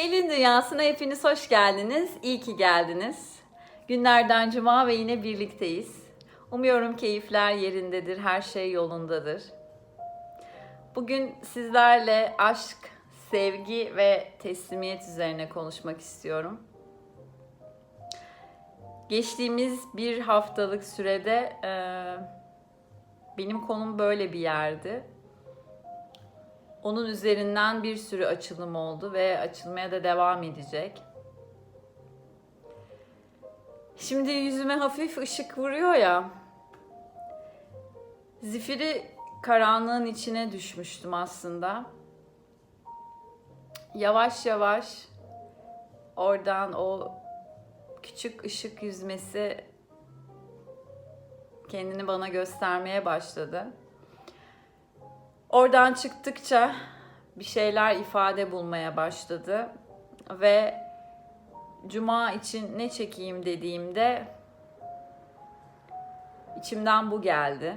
Pelin Dünyası'na hepiniz hoş geldiniz. İyi ki geldiniz. Günlerden cuma ve yine birlikteyiz. Umuyorum keyifler yerindedir, her şey yolundadır. Bugün sizlerle aşk, sevgi ve teslimiyet üzerine konuşmak istiyorum. Geçtiğimiz bir haftalık sürede benim konum böyle bir yerdi. Onun üzerinden bir sürü açılım oldu ve açılmaya da devam edecek. Şimdi yüzüme hafif ışık vuruyor ya. Zifiri karanlığın içine düşmüştüm aslında. Yavaş yavaş oradan o küçük ışık yüzmesi kendini bana göstermeye başladı. Oradan çıktıkça bir şeyler ifade bulmaya başladı ve cuma için ne çekeyim dediğimde içimden bu geldi.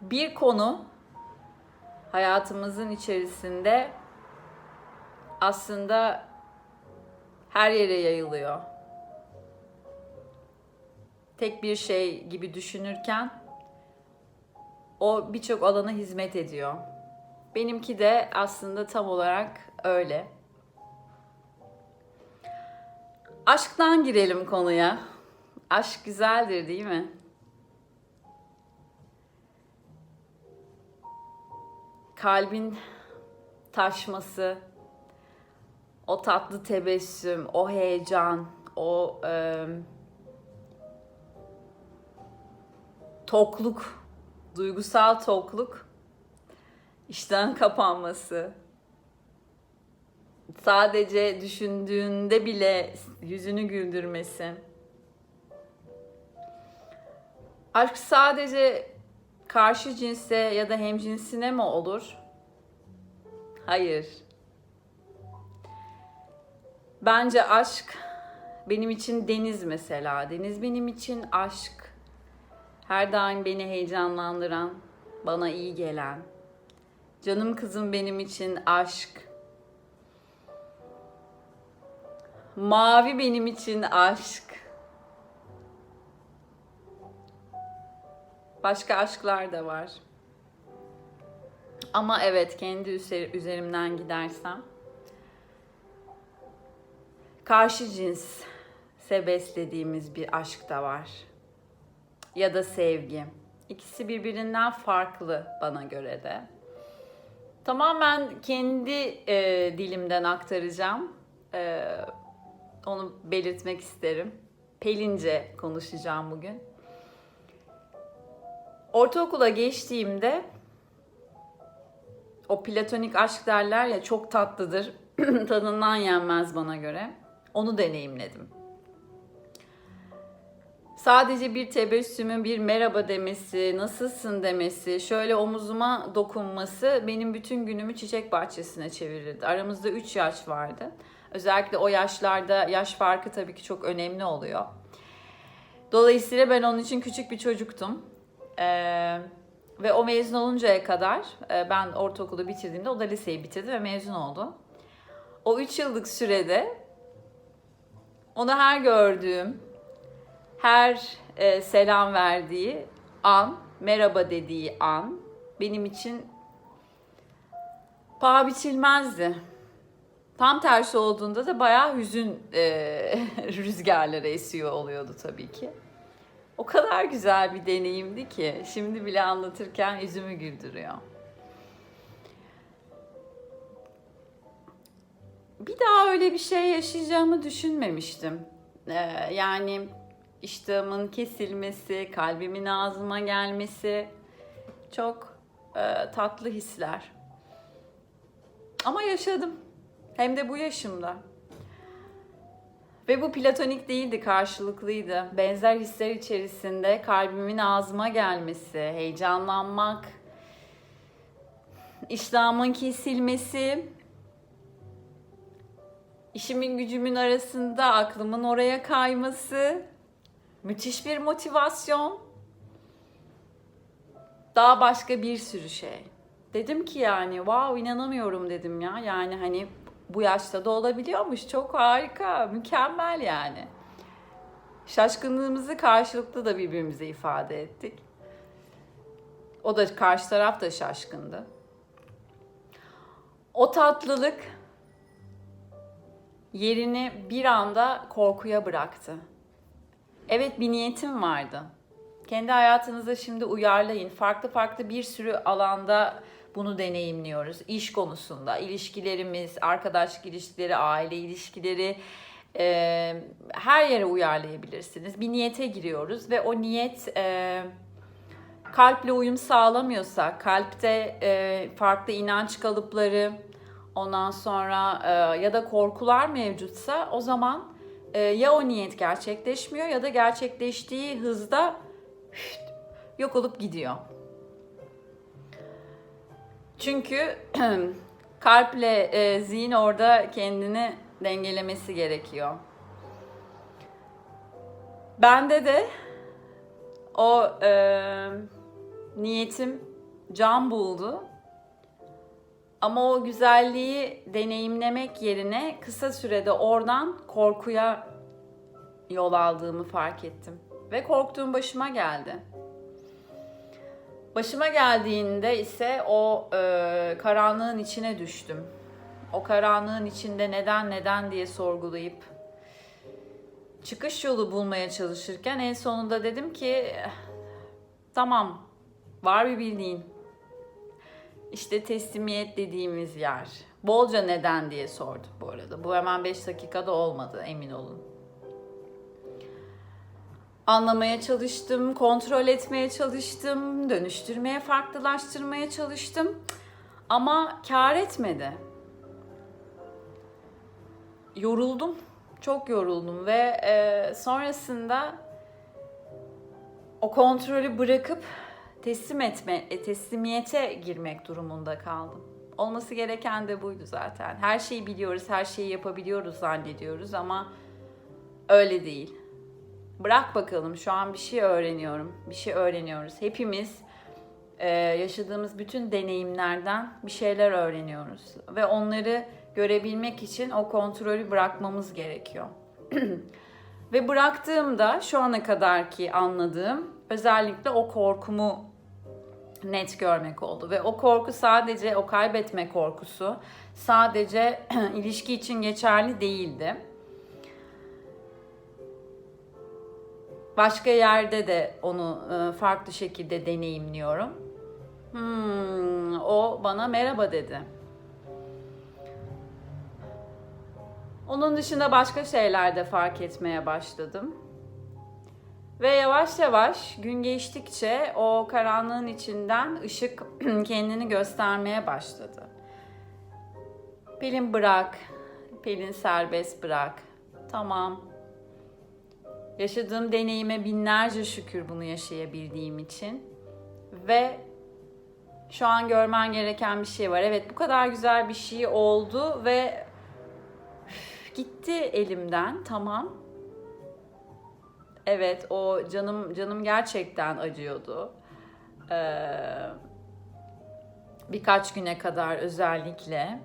Bir konu hayatımızın içerisinde aslında her yere yayılıyor. Tek bir şey gibi düşünürken o birçok alana hizmet ediyor. Benimki de aslında tam olarak öyle. Aşktan girelim konuya. Aşk güzeldir değil mi? Kalbin taşması, o tatlı tebessüm, o heyecan, o e, tokluk, duygusal tokluk, işten kapanması, sadece düşündüğünde bile yüzünü güldürmesi. Aşk sadece karşı cinse ya da hemcinsine mi olur? Hayır. Bence aşk benim için deniz mesela. Deniz benim için aşk. Her daim beni heyecanlandıran, bana iyi gelen. Canım kızım benim için aşk. Mavi benim için aşk. Başka aşklar da var. Ama evet kendi üzer- üzerimden gidersem karşı cinse beslediğimiz bir aşk da var. Ya da sevgi. İkisi birbirinden farklı bana göre de. Tamamen kendi e, dilimden aktaracağım. E, onu belirtmek isterim. Pelince konuşacağım bugün. Ortaokula geçtiğimde o platonik aşk derler ya çok tatlıdır. Tadından yenmez bana göre. Onu deneyimledim. Sadece bir tebessümü, bir merhaba demesi, nasılsın demesi, şöyle omuzuma dokunması benim bütün günümü çiçek bahçesine çevirirdi. Aramızda 3 yaş vardı. Özellikle o yaşlarda yaş farkı tabii ki çok önemli oluyor. Dolayısıyla ben onun için küçük bir çocuktum. Ee, ve o mezun oluncaya kadar e, ben ortaokulu bitirdiğimde o da liseyi bitirdi ve mezun oldu. O 3 yıllık sürede onu her gördüğüm, her e, selam verdiği an, merhaba dediği an benim için paha biçilmezdi. Tam tersi olduğunda da bayağı hüzün e, rüzgarları esiyor oluyordu tabii ki. O kadar güzel bir deneyimdi ki şimdi bile anlatırken yüzümü güldürüyor. Bir daha öyle bir şey yaşayacağımı düşünmemiştim. Ee, yani iştahımın kesilmesi, kalbimin ağzıma gelmesi çok e, tatlı hisler. Ama yaşadım. Hem de bu yaşımda. Ve bu platonik değildi, karşılıklıydı. Benzer hisler içerisinde kalbimin ağzıma gelmesi, heyecanlanmak, iştahımın kesilmesi, işimin gücümün arasında aklımın oraya kayması, müthiş bir motivasyon, daha başka bir sürü şey. Dedim ki yani wow inanamıyorum dedim ya. Yani hani bu yaşta da olabiliyormuş. Çok harika, mükemmel yani. Şaşkınlığımızı karşılıklı da birbirimize ifade ettik. O da karşı taraf da şaşkındı. O tatlılık yerini bir anda korkuya bıraktı. Evet bir niyetim vardı. Kendi hayatınızda şimdi uyarlayın. Farklı farklı bir sürü alanda bunu deneyimliyoruz. İş konusunda, ilişkilerimiz, arkadaşlık ilişkileri, aile ilişkileri, e, her yere uyarlayabilirsiniz. Bir niyete giriyoruz ve o niyet e, kalple uyum sağlamıyorsa, kalpte e, farklı inanç kalıpları, ondan sonra e, ya da korkular mevcutsa o zaman ya o niyet gerçekleşmiyor ya da gerçekleştiği hızda yok olup gidiyor. Çünkü kalple e, zihin orada kendini dengelemesi gerekiyor. Bende de o e, niyetim can buldu. Ama o güzelliği deneyimlemek yerine kısa sürede oradan korkuya yol aldığımı fark ettim. Ve korktuğum başıma geldi. Başıma geldiğinde ise o e, karanlığın içine düştüm. O karanlığın içinde neden neden diye sorgulayıp çıkış yolu bulmaya çalışırken en sonunda dedim ki tamam var bir bildiğin. İşte teslimiyet dediğimiz yer. Bolca neden diye sordum bu arada. Bu hemen 5 dakikada olmadı emin olun. Anlamaya çalıştım, kontrol etmeye çalıştım, dönüştürmeye, farklılaştırmaya çalıştım. Ama kar etmedi. Yoruldum, çok yoruldum ve e, sonrasında o kontrolü bırakıp teslim etme, e, teslimiyete girmek durumunda kaldım. Olması gereken de buydu zaten. Her şeyi biliyoruz, her şeyi yapabiliyoruz zannediyoruz ama öyle değil. Bırak bakalım şu an bir şey öğreniyorum, bir şey öğreniyoruz. Hepimiz e, yaşadığımız bütün deneyimlerden bir şeyler öğreniyoruz ve onları görebilmek için o kontrolü bırakmamız gerekiyor. ve bıraktığımda şu ana kadar ki anladığım özellikle o korkumu net görmek oldu ve o korku sadece o kaybetme korkusu sadece ilişki için geçerli değildi. Başka yerde de onu e, farklı şekilde deneyimliyorum. Hmm, o bana merhaba dedi. Onun dışında başka şeyler de fark etmeye başladım. Ve yavaş yavaş gün geçtikçe o karanlığın içinden ışık kendini göstermeye başladı. Pelin bırak, Pelin serbest bırak. Tamam. Yaşadığım deneyime binlerce şükür bunu yaşayabildiğim için. Ve şu an görmen gereken bir şey var. Evet bu kadar güzel bir şey oldu ve gitti elimden. Tamam Evet o canım canım gerçekten acıyordu. Ee, birkaç güne kadar özellikle.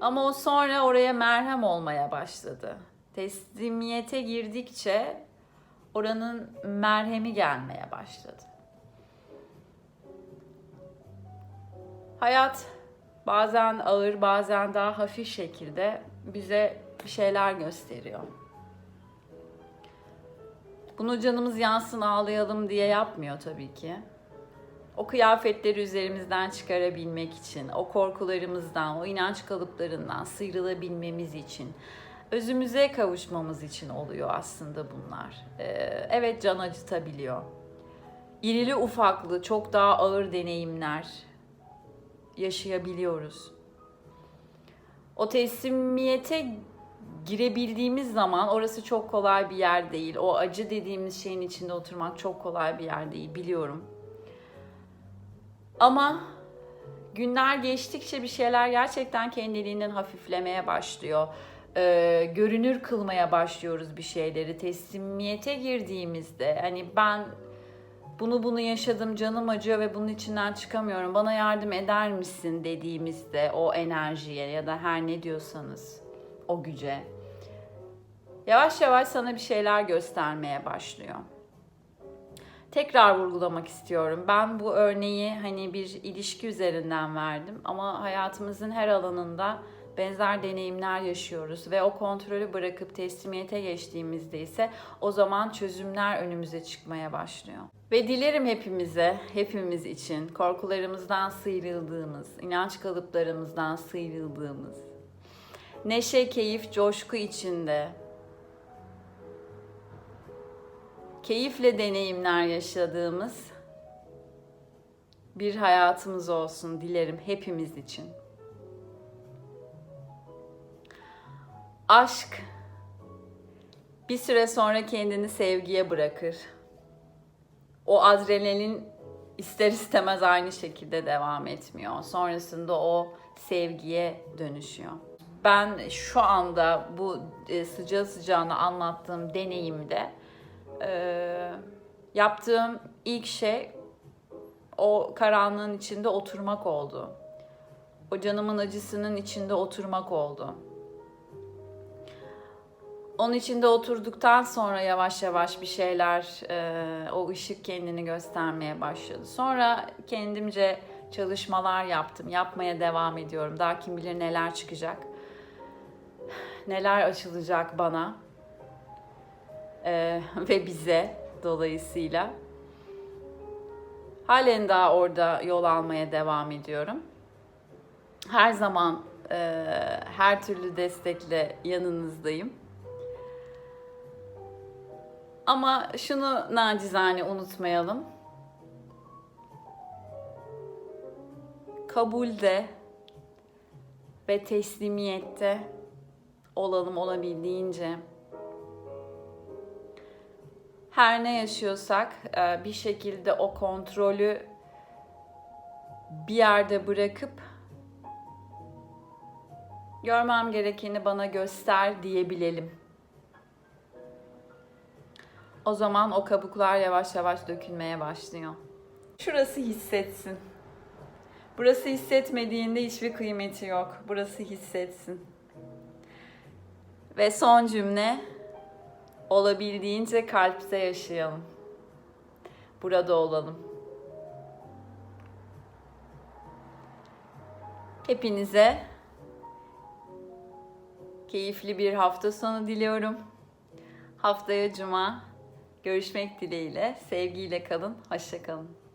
Ama o sonra oraya merhem olmaya başladı. Teslimiyete girdikçe oranın merhemi gelmeye başladı. Hayat bazen ağır, bazen daha hafif şekilde bize bir şeyler gösteriyor. Bunu canımız yansın ağlayalım diye yapmıyor tabii ki. O kıyafetleri üzerimizden çıkarabilmek için, o korkularımızdan, o inanç kalıplarından sıyrılabilmemiz için, özümüze kavuşmamız için oluyor aslında bunlar. Ee, evet can acıtabiliyor. İrili ufaklı, çok daha ağır deneyimler yaşayabiliyoruz. O teslimiyete girebildiğimiz zaman orası çok kolay bir yer değil. O acı dediğimiz şeyin içinde oturmak çok kolay bir yer değil biliyorum. Ama günler geçtikçe bir şeyler gerçekten kendiliğinden hafiflemeye başlıyor. Ee, görünür kılmaya başlıyoruz bir şeyleri. Teslimiyete girdiğimizde hani ben bunu bunu yaşadım, canım acıyor ve bunun içinden çıkamıyorum. Bana yardım eder misin dediğimizde o enerjiye ya da her ne diyorsanız o güce yavaş yavaş sana bir şeyler göstermeye başlıyor. Tekrar vurgulamak istiyorum. Ben bu örneği hani bir ilişki üzerinden verdim ama hayatımızın her alanında benzer deneyimler yaşıyoruz ve o kontrolü bırakıp teslimiyete geçtiğimizde ise o zaman çözümler önümüze çıkmaya başlıyor. Ve dilerim hepimize, hepimiz için korkularımızdan sıyrıldığımız, inanç kalıplarımızdan sıyrıldığımız, neşe, keyif, coşku içinde keyifle deneyimler yaşadığımız bir hayatımız olsun dilerim hepimiz için. Aşk bir süre sonra kendini sevgiye bırakır. O adrenalin ister istemez aynı şekilde devam etmiyor. Sonrasında o sevgiye dönüşüyor. Ben şu anda bu e, sıcağı sıcağına anlattığım deneyimde e, yaptığım ilk şey o karanlığın içinde oturmak oldu. O canımın acısının içinde oturmak oldu. Onun içinde oturduktan sonra yavaş yavaş bir şeyler, e, o ışık kendini göstermeye başladı. Sonra kendimce çalışmalar yaptım, yapmaya devam ediyorum. Daha kim bilir neler çıkacak, neler açılacak bana e, ve bize dolayısıyla. Halen daha orada yol almaya devam ediyorum. Her zaman e, her türlü destekle yanınızdayım. Ama şunu nacizane unutmayalım. Kabulde ve teslimiyette olalım olabildiğince. Her ne yaşıyorsak e, bir şekilde o kontrolü bir yerde bırakıp görmem gerekeni bana göster diyebilelim. O zaman o kabuklar yavaş yavaş dökülmeye başlıyor. Şurası hissetsin. Burası hissetmediğinde hiçbir kıymeti yok. Burası hissetsin. Ve son cümle olabildiğince kalpte yaşayalım. Burada olalım. Hepinize keyifli bir hafta sonu diliyorum. Haftaya cuma görüşmek dileğiyle. Sevgiyle kalın. Hoşça kalın.